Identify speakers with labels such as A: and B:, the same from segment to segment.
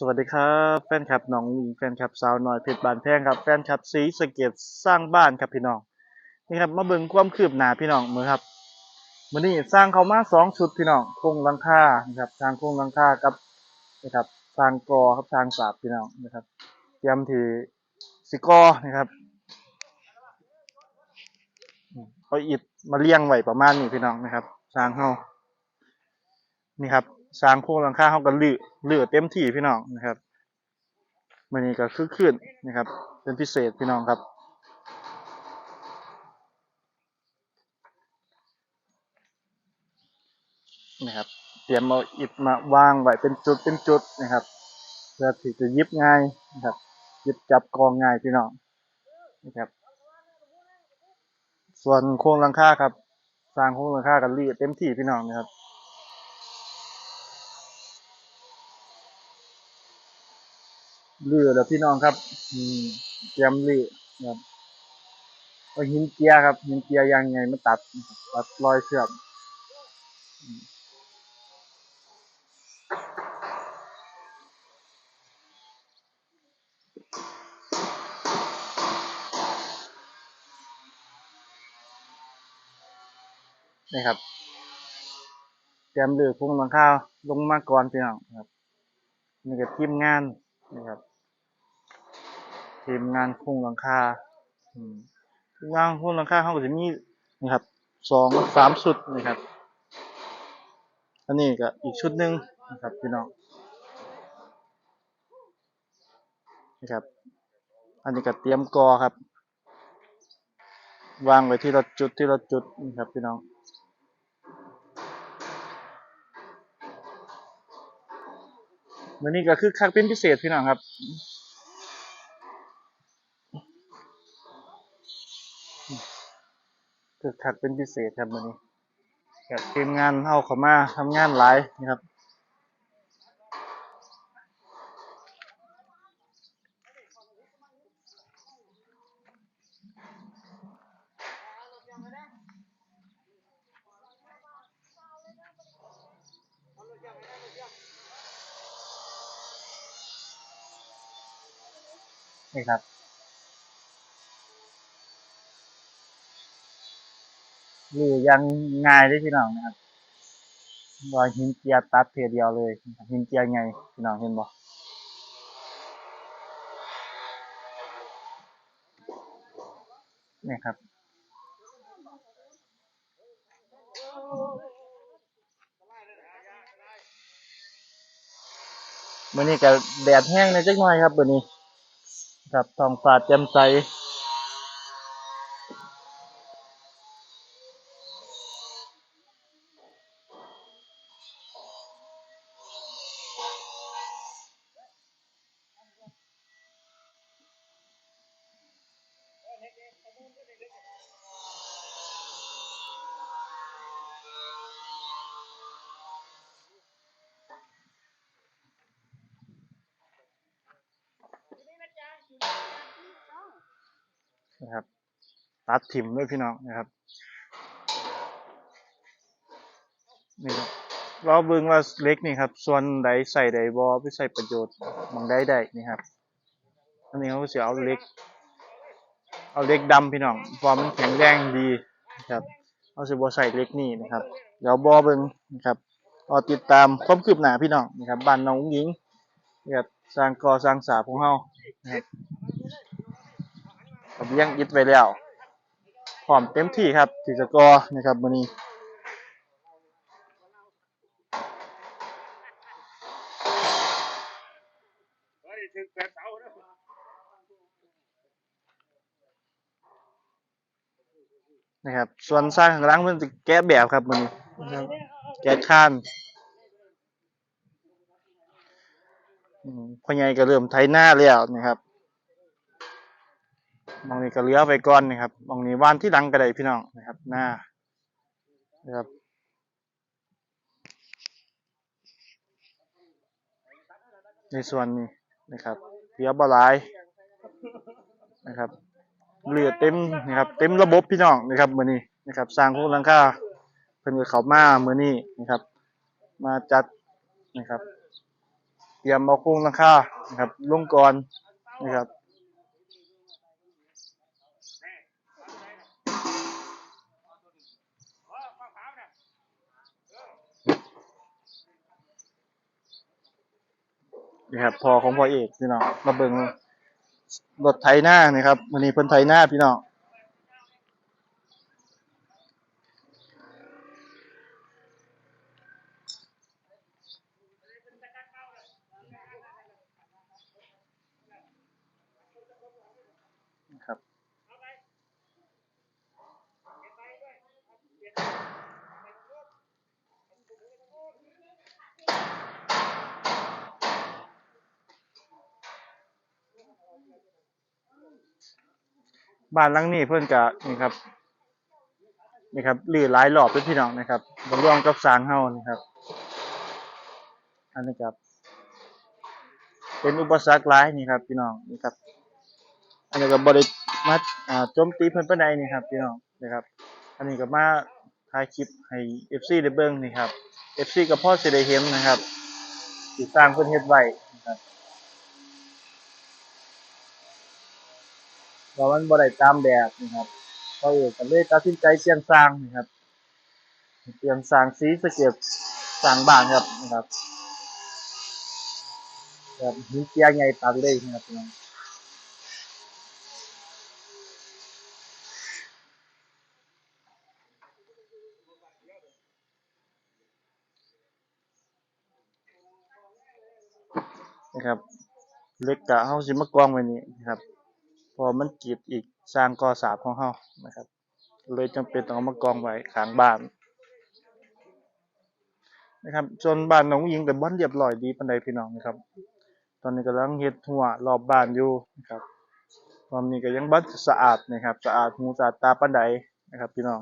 A: สวัสดีครับแฟนคลับหนองมีแฟนคลับสาวน้อยเพชรบานแพงครับแฟนคลับสีสะเก็ตสร้างบ้านครับพี่น้องนี่ครับมาเบิ่งความคืบหน้าพี่น้องมือครับมือนี้สร้างเขามาสองชุดพี่น้องโครงลังคานะครับสร้างโครงลังคากับนะครับสร้างกอครับสร้างสาบพี่น้องนะครับ เตรียมที่สิกอนะครับเอาอิฐมาเลี้ยงไว้ประมาณนี้พี่น้องนะครับสร้างเฮานี่ครับ สร้างโครงหลังคาเฮาก็ลื้อลื้อเต็มที่พี่น้องนะครับมื้อนี้ก็คือคืนนะครับ เป็นพิเศษพี่น้องครับนะครับเตรียมเอาอิฐมาวางไว้เป็นจุดเป็นจุดนะครับเพื่อที่จะยิบง่ายนะครับยิบจับกองง่ายพี่น้องนะครับ ส่วนโครงหลังคาครับ สร้างโครงหลังคากันรีดเต็มที่พี่น้องนะครับ ลือแล้วพี่น้องครับอืมเตรียมเลือครับเอาหินเจียร์ครับ หินเจียร์ยางไงมาตัดตัดรอยเชือมอืมนี่ครับเตรียมเลือพุ่งหลังคาวลงมาก่อนพี่น้องนครับนี่ก็ทีมงาน นะครับทีมงานพุ่งหลังคาทีมงานพุ่งหลังคาเขาก็จะมีนะครับสองสามชุดนะครับ อันนี้ก็อีกชุดหนึ่งนะครับพี่น้องนะครับ อันนี้ก็เตรียมกอครับ วางไว้ที่ละจุดที่ละจุดนะครับพี่น้อง มันนี้ก็คือคักเป็นพิเศษพี่น้องครับคือคักเป็นพิเศษครับมันนี้กับทีมงานเข้าเข้ามาทำงานหลายนะครับ นี่ครับหรือยังง่ายได้พี่น้องนะครับรอยหินเจียตัดเทียเดียวเลยหินเจียไงพี่น้องเห็นบ่นี่ครับมื่อนี้ก็แดดแห้งในจักหน่อยครับมื่อนี้ ครับท้องฟ้าแจ่มใส นะครับ ตัดถิ่มด้วยพี่น้องนะครับนี่ครับเราเบิ่งว่าเล็กนี่ครับ ส่วนใดใส่ใดบ่ไปใส่ประโยชน์บางใดได้นี่ครับ อันนี้เขาก็สิเอาเล็ก เอาเล็กดำพี่น้องเพราะมันแข็งแรงดีนะครับเอาเสิบ่ใส่เล็กนี่นะครับ เดี๋ยวบ่เบิ่งนะครับรอติดตามความคืบหน้าพี่น้องนะครับบ้านน้องหญิงนะครับสร้างก่อสร้างสาของเฮานะครับ ผมเลี้ยงอิฐไว้แล้วพร้อมเต็มที่ครับที่จะก่อนะครับมื้อนี้นะครับส่วนสร้างข้างล่างมันจะแก้แบบครับมันนะครับแก้ข้านพ่อใหญ่ก็เริ่มไถหน้าแล้วนะครับ มองนี้ก็เลี้ยวไปก่อนนะครับมองนี้วานที่หลังก็ไดพี่น้องนะครับหน้านะครับในส่วนนี้นะครับเลี้ยวบหลายนะครับเหลือเต็มนะครับ เต็มระบบพี่น้องนะครับมือนี้นะครับสร้างโครงหลังคาเพิ่นก็เข้ามามือนี้นะครับ มาจัดนะครับ เตรียมเอาโครงหลังคานะครับลงก่อนนะครับ นี่ครับพอของพ่อเอกพี่น้องมาเบิ่งรถไถหน้านี่ครับวันนี้เพิ่นไถหน้าพี่น้อง บ้านหลังนี้เพิ่อนก็นี่ครับนี่ครับลื้อหลายรอบเลยพี่น้องนะครับบ่รวมกับสางเฮานี่ครับ อันนี้ครับ เป็นอุปสรรคหลายนี่ครับ พี่น้องนี่ครับ อันนี้ก็บริมาอ่าโจมตีเพิ่อนปานใดนี่ครับ พี่น้องนะครับ อันนี้ก็มาถ่ายคลิปให้ FC ได้เบิ่งนี่ครับ FC ก็พอเสได้เห็นนะครับที่สร้างเพิ่อนเฮ็ดไว้นะครับ ว่ามันบ่ได้ตามแบบนะครับเขาเองก็เลยตัดสินใจเชียนสร้างนะครับเชียนสร้างสีสเก็ดสร้างบ้านครับนะครับแบบหินเจียใหญ่ตัดเลยนะครับนะครับเล็กกะเฮาสิมากองไว้นี่นะครับ พอมันกีดอีกสร้างกอสาบของเฮานะครับ เลยจำเป็นต้องเอามากองไว้ข้างบ้านนะครับส่วนบ้านน้องหญิงแต่บ้านเรียบร้อยดีปานใดพี่น้องนะครับ ตอนนี้กำลังเฮ็ดหัวรอบบ้านอยู่นะครับ ตอนนี้ก็ยังบ้านสะอาดนะครับ สะอาดหูสะอาดตาปานใดนะครับ พี่น้อง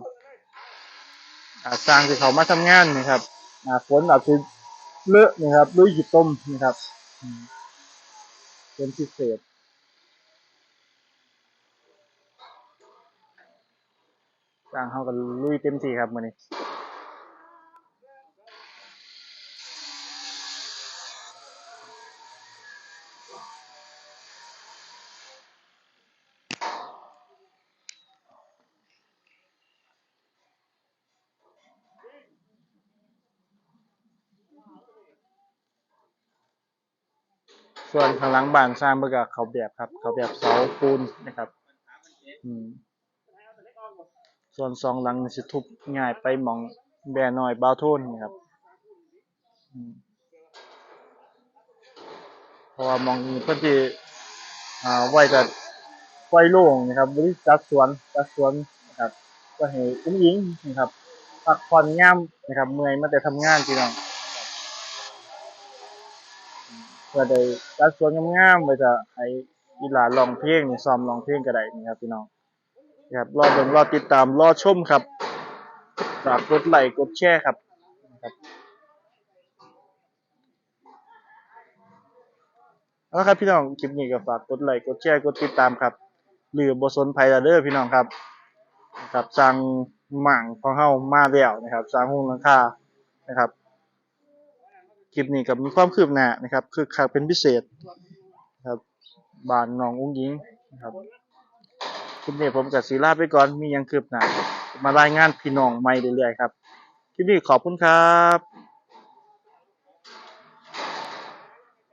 A: อาสร้างที่เขามาทำงานนะครับอาฝนอาจจะเลอะนะครับลุยหิต้มนะครับเป็นพิเศษ สร้างเขากันลุยเต็มที่ครับมือนี้ส่วนข้างหลังบ้านสร้างเพื่อกับเขาแบบครับ เขาแบบเสาปูนนะครับ อืม ส่วนสองหลังสิทุบง่ายไปมองแบน้อยบาวโทนนี่ครับเพราะว่ามองนี้เพิ่นสิอ่าไว้แต่ไว้โล่งนะครับบริจัดสวนจัดสวนนะครับ ก็ให้อุ้งอิงนะครับพักผ่อนย่ามนะครับ เมื่อยมาแต่ทำงานพี่น้องเพื่อได้จัดสวนงามๆไว้จะให้อีหลานร้องเพลงนี่ซ้อมร้องเพลงก็ได้นี่ครับพี่น้อง ครับรอเบิ่งรอติดตามรอชมครับฝากกดไลค์กดแชร์ครับนะครับเอาละครับพี่น้องคลิปนี้ก็ฝากกดไลค์กดแชร์กดติดตามครับ หรือบ่สนภัยละเด้อพี่น้องครับนะครับสร้างหม่างของเฮามาแล้วนะครับสร้างห้องหลังคานะครับคลิปนี้ก็มีความคืบหน้านะครับ คือคักเป็นพิเศษนะครับบ้านน้องอุ้งยิงนะครับ คลิปนี้ผมกับศิลาไปก่อนมียังคืบหน้ามารายงานพี่น้องใหม่เรื่อยๆครับคลิปนี้ขอบคุณครับ